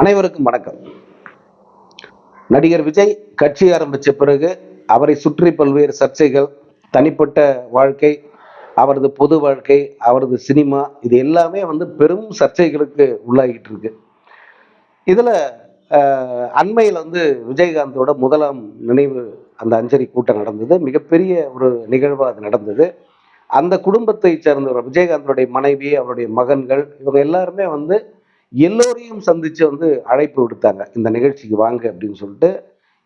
அனைவருக்கும் வணக்கம். நடிகர் விஜய் கட்சி ஆரம்பித்த பிறகு அவரை சுற்றி பல்வேறு சர்ச்சைகள் தனிப்பட்ட வாழ்க்கை அவரது பொது வாழ்க்கை அவரது சினிமா இது எல்லாமே வந்து பெரும் சர்ச்சைகளுக்கு உள்ளாகிட்டு இருக்கு. இதில் அண்மையில் வந்து விஜயகாந்தோட முதலாம் நினைவு அந்த அஞ்சலி கூட்டம் நடந்தது. மிகப்பெரிய ஒரு நிகழ்வாக அது நடந்தது. அந்த குடும்பத்தை சேர்ந்தவர் விஜயகாந்தோடைய மனைவி அவருடைய மகன்கள் இவங்க எல்லாருமே வந்து எல்லோரையும் சந்திச்சு வந்து அழைப்பு விடுத்தாங்க. இந்த நிகழ்ச்சிக்கு வாங்க அப்படின்னு சொல்லிட்டு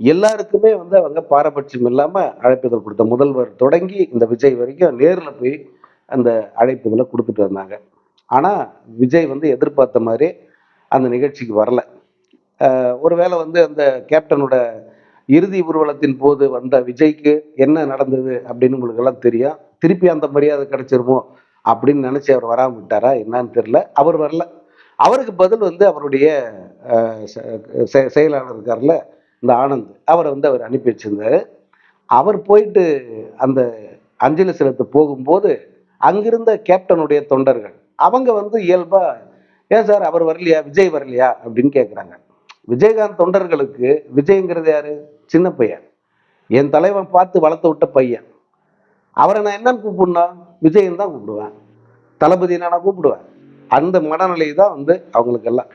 எல்லாருக்குமே வந்து அவங்க பாரபட்சம் இல்லாமல் அழைப்புதல் கொடுத்த முதல்வர் தொடங்கி இந்த விஜய் வரைக்கும் நேரில் போய் அந்த அழைப்புதலை கொடுத்துட்டு வந்தாங்க. ஆனால் விஜய் வந்து எதிர்பார்த்த மாதிரி அந்த நிகழ்ச்சிக்கு வரல. ஒருவேளை வந்து அந்த கேப்டனோட இறுதி ஊர்வலத்தின் போது வந்த விஜய்க்கு என்ன நடந்தது அப்படின்னு உங்களுக்கு எல்லாம் தெரியும். திருப்பி அந்த மரியாதை கிடைச்சிருமோ அப்படின்னு நினச்சி அவர் வராமல் விட்டாரா? என்னன்னு தெரில அவர் வரல. அவருக்கு பதில் வந்து அவருடைய செ- செயலாளர் இருக்கார்ல இந்த ஆனந்த் அவரை வந்து அவர் அனுப்பி வச்சிருந்தாரு. அவர் போயிட்டு அந்த அஞ்சலி செலுத்த போகும்போது அங்கிருந்த கேப்டனுடைய தொண்டர்கள் அவங்க வந்து இயல்பா ஏன் சார் அவர் வரலையா? விஜய் வரலையா? அப்படின்னு கேட்குறாங்க விஜயகாந்த் தொண்டர்களுக்கு விஜய்ங்கிறது யாரு? சின்ன பையன். என் தலைவன் பார்த்து வளர்த்து விட்ட பையன். அவரை நான் என்னன்னு கூப்பிடணும் விஜயன் தான் கூப்பிடுவேன். தளபதி நான் கூப்பிடுவேன். அந்த மனநிலை தான் வந்து அவங்களுக்கெல்லாம்.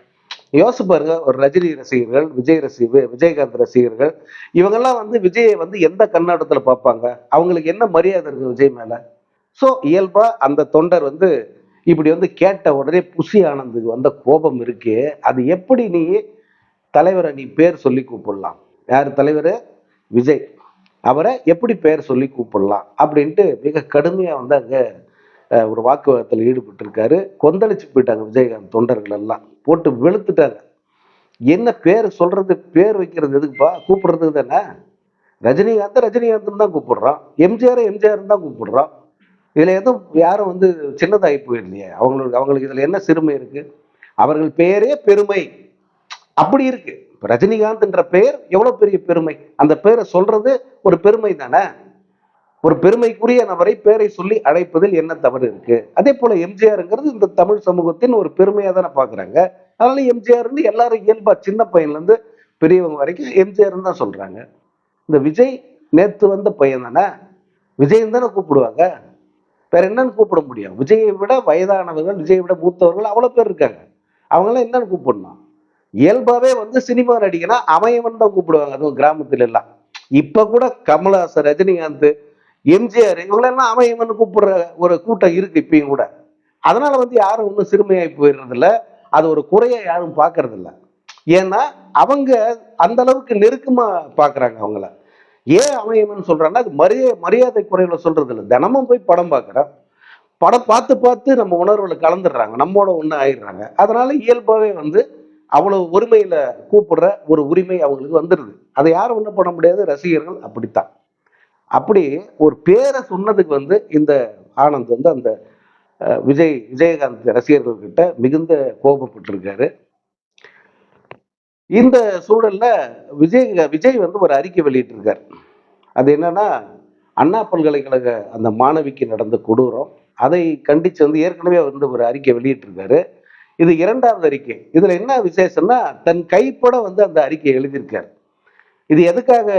யோசிச்சு பாருங்க ஒரு ரஜினி ரசிகர்கள் விஜய் ரசிக விஜயகாந்த் ரசிகர்கள் இவங்கெல்லாம் வந்து விஜயை வந்து எந்த கண்ணாட்டத்தில் பார்ப்பாங்க? அவங்களுக்கு என்ன மரியாதை இருக்குது விஜய் மேலே? ஸோ இயல்பாக அந்த தொண்டர் வந்து இப்படி வந்து கேட்ட உடனே புசி ஆனந்துக்கு வந்த கோபம் இருக்கே அது எப்படி நீ தலைவரை நீ பேர் சொல்லி கூப்பிடலாம்? யார் தலைவர்? விஜய். அவரை எப்படி பேர் சொல்லி கூப்பிடலாம்? அப்படின்ட்டு மிக கடுமையாக வந்து அங்கே ஒரு வாக்குவாதத்தில் ஈடுபட்டிருக்காரு. கொந்தளிச்சு போயிட்டாங்க விஜயகாந்த் தொண்டர்கள் எல்லாம் போட்டு வெளுத்துட்டாங்க. என்ன பேர் சொல்றது பேர் வைக்கிறது எதுக்குப்பா? கூப்பிடுறதுக்கு தானே? ரஜினிகாந்த் ரஜினிகாந்த் தான் கூப்பிடுறான். எம்ஜிஆர் எம்ஜிஆர் தான் கூப்பிடுறான். இதில் எதுவும் யாரும் வந்து சின்னதாகி போயிடலையே. அவங்களுக்கு அவங்களுக்கு இதில் என்ன சிறுமை இருக்கு? அவர்கள் பெயரே பெருமை. அப்படி இருக்கு. ரஜினிகாந்த்ன்ற பெயர் எவ்வளோ பெரிய பெருமை? அந்த பெயரை சொல்றது ஒரு பெருமை தானே ஒரு பெருமைக்குரிய நபரை பேரை சொல்லி அழைப்பதில் என்ன தவறு இருக்கு? அதே போல எம்ஜிஆருங்கிறது இந்த தமிழ் சமூகத்தின் ஒரு பெருமையா தானே பாக்குறாங்க. அதனால எம்ஜிஆர்னு எல்லாரும் இயல்பா சின்ன பையன்ல இருந்து பெரியவங்க வரைக்கும் எம்ஜிஆர்னு தான் சொல்றாங்க. இந்த விஜய் நேத்து வந்த பையன் தானே? விஜயன் தானே கூப்பிடுவாங்க. வேற என்னன்னு கூப்பிட முடியும். விஜயை விட வயதானவர்கள் விஜயை விட மூத்தவர்கள் அவ்வளோ பேர் இருக்காங்க. அவங்களாம் என்னன்னு கூப்பிடணும்? இயல்பாவே வந்து சினிமா நடிகனா அமையவன் தான் கூப்பிடுவாங்க. அதுவும் கிராமத்துல எல்லாம் இப்ப கூட கமலஹாசன் ரஜினிகாந்த் எம்ஜிஆர் இவங்களெல்லாம் அமையவன் கூப்பிடுற ஒரு கூட்டம் இருக்கு இப்பயும் கூட. அதனால வந்து யாரும் ஒன்றும் சிறுமையாகி போயிடுறதில்ல. அது ஒரு குறையை யாரும் பார்க்கறதில்ல. ஏன்னா அவங்க அந்த அளவுக்கு நெருக்கமா பார்க்குறாங்க அவங்கள. ஏன் அமையவன் சொல்கிறாங்கன்னா அது மரியாதை மரியாதை குறைவில் சொல்றது இல்லை தினமும் போய் படம் பார்க்குறோம் படம் பார்த்து பார்த்து நம்ம உணர்வில் கலந்துடுறாங்க. நம்மோட ஒன்று ஆயிடுறாங்க. அதனால இயல்பாகவே வந்து அவ்வளவு ஒருமையில கூப்பிடுற ஒரு உரிமை அவங்களுக்கு வந்துடுது. அதை யாரும் ஒன்றும் பண்ண முடியாது. ரசிகர்கள் அப்படித்தான். அப்படி ஒரு பேரை சொன்னதுக்கு வந்து இந்த ஆனந்த் வந்து அந்த விஜய் விஜயகாந்த் ரசிகர்கள்கிட்ட மிகுந்த கோபப்பட்டிருக்காரு. இந்த சூழல்ல விஜய் விஜய் வந்து ஒரு அறிக்கை வெளியிட்டிருக்காரு. அது என்னன்னா அண்ணா பல்கலைக்கழக அந்த மாணவிக்கு நடந்த கொடூரம் அதை கண்டிச்சு வந்து ஏற்கனவே வந்து ஒரு அறிக்கை வெளியிட்டிருக்காரு. இது இரண்டாவது அறிக்கை. இதுல என்ன விசேஷம்னா தன் கைப்பட வந்து அந்த அறிக்கையை எழுதியிருக்காரு. இது எதுக்காக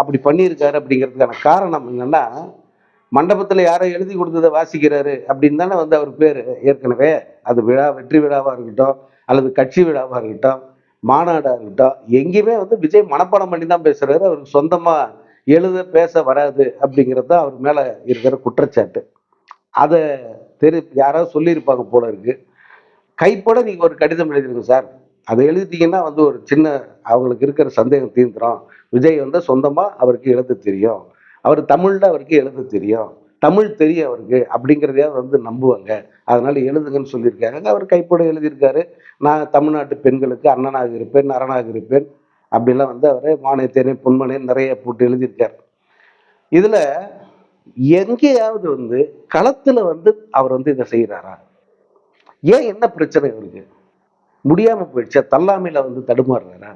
அப்படி பண்ணியிருக்காரு அப்படிங்கிறதுக்கான காரணம் என்னன்னா மண்டபத்தில் யாரோ எழுதி கொடுத்ததை வாசிக்கிறாரு அப்படின்னு தானே வந்து அவர் பேர். ஏற்கனவே அது விழா வெற்றி விழாவாக இருக்கட்டும் அல்லது கட்சி விழாவாக இருக்கட்டும் மாநாடாக இருக்கட்டும் எங்கேயுமே வந்து விஜய் மனப்பாடம் பண்ணி தான் பேசுகிறாரு அவருக்கு சொந்தமாக எழுத பேச வராது அப்படிங்கிறது தான் அவர் மேலே இருக்கிற குற்றச்சாட்டு. அதை தெரி யாராவது சொல்லியிருப்பாங்க போல இருக்குது கைப்பட நீங்கள் ஒரு கடிதம் எழுதிருங்க சார். அதை எழுதிட்டீங்கன்னா வந்து ஒரு சின்ன அவங்களுக்கு இருக்கிற சந்தேகம் தீர்ந்துடும் விஜய் வந்து சொந்தமாக அவருக்கு எழுத தெரியும். அவர் தமிழில் அவருக்கு எழுத தெரியும். தமிழ் தெரியும் அவருக்கு அப்படிங்கிறதையாவது வந்து நம்புவாங்க. அதனால எழுதுங்கன்னு சொல்லியிருக்காங்க. அவர் கைப்பட எழுதியிருக்காரு. நான் தமிழ்நாட்டு பெண்களுக்கு அண்ணனாக இருப்பேன் அரணாக இருப்பேன் அப்படிலாம் வந்து அவர் மானியத்தேனே பொன்மனே நிறைய போட்டு எழுதியிருக்கார். இதில் எங்கேயாவது வந்து களத்தில் வந்து அவர் வந்து இதை செய்கிறாரா ஏன் என்ன பிரச்சனை இவருக்கு? முடியாம போயிடுச்சா. தள்ளாமையில வந்து தடுமாறுறாரா?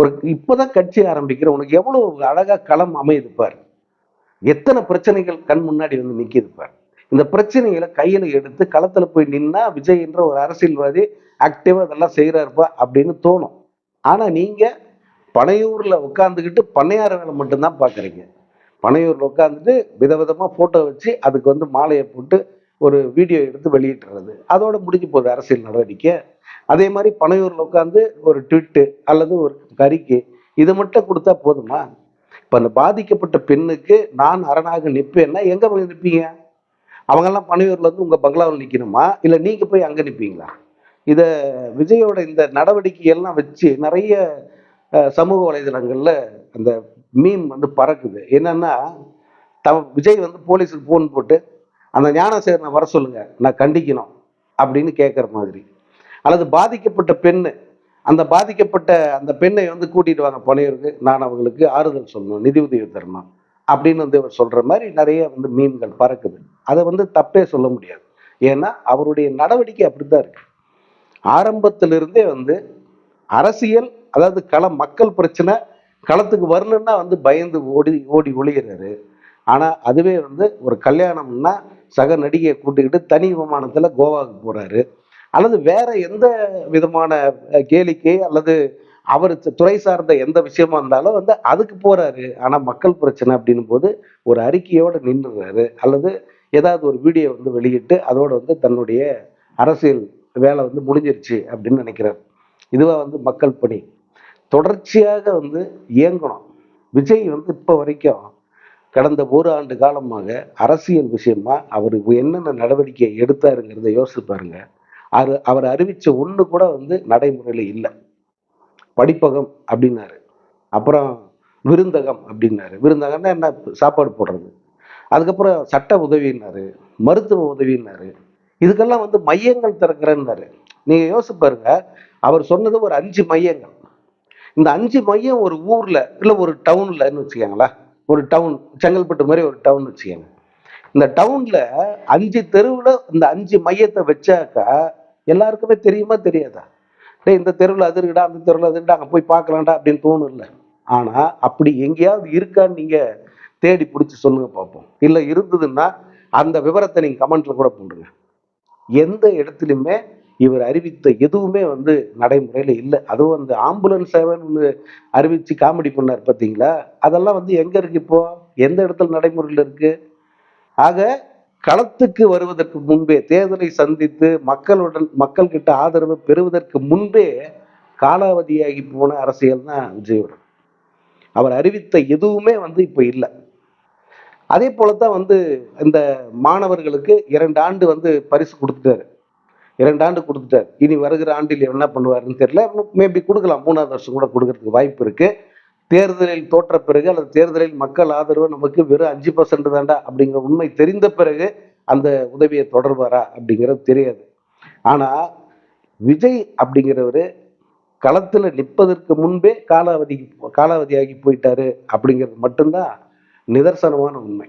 ஒரு இப்பதான் கட்சி ஆரம்பிக்கிற உனக்கு எவ்வளவு அழகா களம் அமையுது பாரு. எத்தனை பிரச்சனைகள் கண் முன்னாடி வந்து நிக்குது பாரு. இந்த பிரச்சனைகளை கையில எடுத்து களத்துல போய் நின்னா விஜய் என்ற ஒரு அரசியல்வாதி ஆக்டிவா இதெல்லாம் செய்யறாருப்பா அப்படின்னு தோணும். ஆனா நீங்க பனையூர்ல உட்காந்துக்கிட்டு பண்ணையார வேலை மட்டும்தான் பாக்குறீங்க. பனையூர்ல உட்காந்துட்டு விதவிதமா போட்டோ வச்சு அதுக்கு வந்து மாலையை போட்டு ஒரு வீடியோ எடுத்து வெளியிட்டுறது அதோட முடிஞ்சு போகுது அரசியல் நடவடிக்கை. அதே மாதிரி பனையூரில் உட்காந்து ஒரு ட்விட்டு அல்லது ஒரு கறிக்கு இது மட்டும் கொடுத்தா போதுமா? இப்போ அந்த பாதிக்கப்பட்ட பெண்ணுக்கு நான் அரணாக நிற்பேன்னா எங்கே போய் நிற்பீங்க அவங்கெல்லாம் பனையூரில் வந்து உங்கள் பங்களாவில் நிற்கணுமா இல்லை நீங்கள் போய் அங்கே நிற்பீங்களா இதை விஜயோட இந்த நடவடிக்கையெல்லாம் வச்சு நிறைய சமூக வலைதளங்களில் அந்த மீம் வந்து பறக்குது. என்னன்னா த விஜய் வந்து போலீஸுக்கு ஃபோன் போட்டு அந்த ஞானசேகரனை வர சொல்லுங்கள் நான் கண்டிக்கணும். அப்படின்னு கேட்குற மாதிரி. அல்லது பாதிக்கப்பட்ட பெண்ணு அந்த பாதிக்கப்பட்ட அந்த பெண்ணை வந்து கூட்டிட்டு வாங்க பனையூருக்கு நான் அவங்களுக்கு ஆறுதல் சொல்லணும் நிதி உதவி தரணும் அப்படின்னு வந்து அவர் சொல்ற மாதிரி நிறைய வந்து மீன்கள் பறக்குது. அதை வந்து தப்பே சொல்ல முடியாது. ஏன்னா அவருடைய நடவடிக்கை அப்படித்தான் இருக்கு. ஆரம்பத்திலிருந்தே வந்து அரசியல் அதாவது களம் மக்கள் பிரச்சனை களத்துக்கு வரலன்னா வந்து பயந்து ஓடி ஓடி ஒளிகிறாரு ஆனா அதுவே வந்து ஒரு கல்யாணம்னா சக நடிகையை கூட்டிக்கிட்டு தனி விமானத்துல கோவாவுக்கு போறாரு. அல்லது வேற எந்த விதமான கேளிக்கை அல்லது அவர் துறை சார்ந்த எந்த விஷயமா இருந்தாலும் வந்து அதுக்கு போறாரு. ஆனா மக்கள் பிரச்சனை அப்படின்னும் போது ஒரு அறிக்கையோட நின்றுறாரு அல்லது ஏதாவது ஒரு வீடியோ வந்து வெளியிட்டு அதோட வந்து தன்னுடைய அரசியல் வேலை வந்து முடிஞ்சிருச்சு அப்படின்னு நினைக்கிறார். இதுவா வந்து மக்கள் பணி. தொடர்ச்சியாக வந்து இயங்கணும். விஜய் வந்து இப்போ வரைக்கும் கடந்த ஒரு ஆண்டு காலமாக அரசியல் விஷயமா அவர் என்னென்ன நடவடிக்கை எடுத்தாருங்கிறத யோசிச்சு பாருங்க. அவர் அவர் அறிவிச்ச ஒன்று கூட வந்து நடைமுறையில் இல்லை. படிப்பகம் அப்படின்னாரு. அப்புறம் விருந்தகம் அப்படின்னாரு. விருந்தகம்னா என்ன? சாப்பாடு போடுறது. அதுக்கப்புறம் சட்ட உதவினாரு மருத்துவ உதவினாரு இதுக்கெல்லாம் வந்து மையங்கள் திறக்கிறேன்னாரு. நீங்க யோசிச்சு பாருங்க. அவர் சொன்னது ஒரு அஞ்சு மையங்கள். இந்த அஞ்சு மையம் ஒரு ஊர்ல இல்லை ஒரு டவுன்லன்னு வச்சுக்கோங்களேன். ஒரு டவுன் செங்கல்பட்டு மாதிரி ஒரு டவுன் வச்சுக்கோங்க. இந்த டவுன்ல அஞ்சு தெருவில் இந்த அஞ்சு மையத்தை வச்சாக்கா எல்லாருக்குமே தெரியுமா தெரியாதா? டே இந்த தெருவில் அது இருக்குடா அந்த தெருவில் அது இருக்குடா அங்கே போய் பார்க்கலாம்டா அப்படின்னு தோணும் இல்லை ஆனால் அப்படி எங்கேயாவது இருக்கான்னு நீங்கள் தேடி பிடிச்சி சொல்லுங்கள் பார்ப்போம் இல்லை இருந்ததுன்னா அந்த விவரத்தை நீங்கள் கமெண்ட்ல கூட போடுங்க எந்த இடத்துலையுமே இவர் அறிவித்த எதுவுமே வந்து நடைமுறையில் இல்லை. அதுவும் அந்த ஆம்புலன்ஸ் சேவைன்னு அறிவித்து காமெடி பண்ணார் பார்த்தீங்களா அதெல்லாம் வந்து எங்கே இருக்கு இப்போது எந்த இடத்துல நடைமுறையில் இருக்குது ஆக களத்துக்கு வருவதற்கு முன்பே தேர்தலை சந்தித்து மக்களுடன் மக்கள் கிட்ட ஆதரவு பெறுவதற்கு முன்பே காலாவதியாகி போன அரசியல் தான் விஜயோட. அவர் அறிவித்த எதுவுமே வந்து இப்போ இல்லை. அதே போலத்தான் வந்து இந்த மாணவர்களுக்கு இரண்டு ஆண்டு வந்து பரிசு கொடுத்துட்டாரு. இரண்டு ஆண்டு கொடுத்துட்டாரு. இனி வருகிற ஆண்டில் என்ன பண்ணுவாருன்னு தெரியல. மேபி கொடுக்கலாம். மூணாவது வருஷம் கூட கொடுக்கறதுக்கு வாய்ப்பு இருக்குது தேர்தலில் தோற்ற பிறகு அல்லது தேர்தலில் மக்கள் ஆதரவு நமக்கு வெறும் அஞ்சு பர்சன்ட் தாண்டா அப்படிங்கிற உண்மை தெரிந்த பிறகு அந்த உதவியை தொடர்வாரா அப்படிங்கிறது தெரியாது. ஆனால் விஜய் அப்படிங்கிறவர் களத்தில் நிற்பதற்கு முன்பே காலாவதி காலாவதியாகி போயிட்டாரு அப்படிங்கிறது மட்டும்தான் நிதர்சனமான உண்மை.